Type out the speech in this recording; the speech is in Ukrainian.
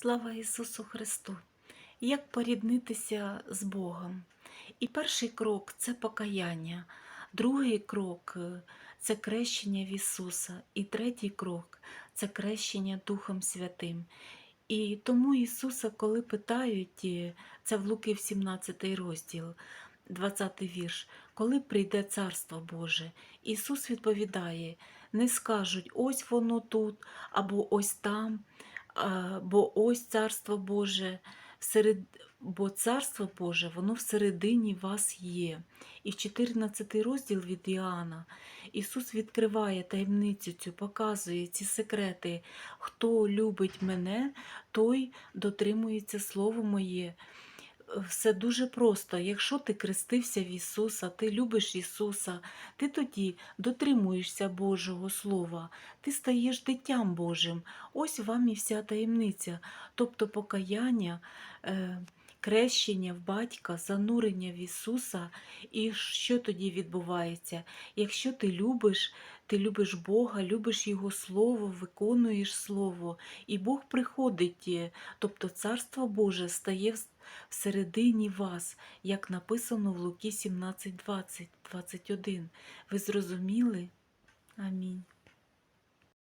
Слава Ісусу Христу! Як поріднитися з Богом? І перший крок це покаяння, другий крок це крещення в Ісуса, і третій крок це крещення Духом Святим. І тому Ісуса, коли питають, е, це в Луки 17 розділ, 20 вірш, коли прийде Царство Боже, Ісус відповідає: не скажуть, ось воно тут або ось там. Бо ось Царство Боже, всеред... бо Царство Боже, воно всередині вас є. І в 14 розділ від Іоанна Ісус відкриває таємницю цю, показує ці секрети. Хто любить мене, той дотримується Слово моє. Все дуже просто. Якщо ти крестився в Ісуса, ти любиш Ісуса, ти тоді дотримуєшся Божого Слова, ти стаєш дитям Божим. Ось вам і вся таємниця, тобто покаяння, е, крещення в батька, занурення в Ісуса. І що тоді відбувається? Якщо ти любиш, ти любиш Бога, любиш Його Слово, виконуєш Слово, і Бог приходить, е, тобто Царство Боже стає всередині вас, як написано в Луки 17, 20, 21. Ви зрозуміли? Амінь.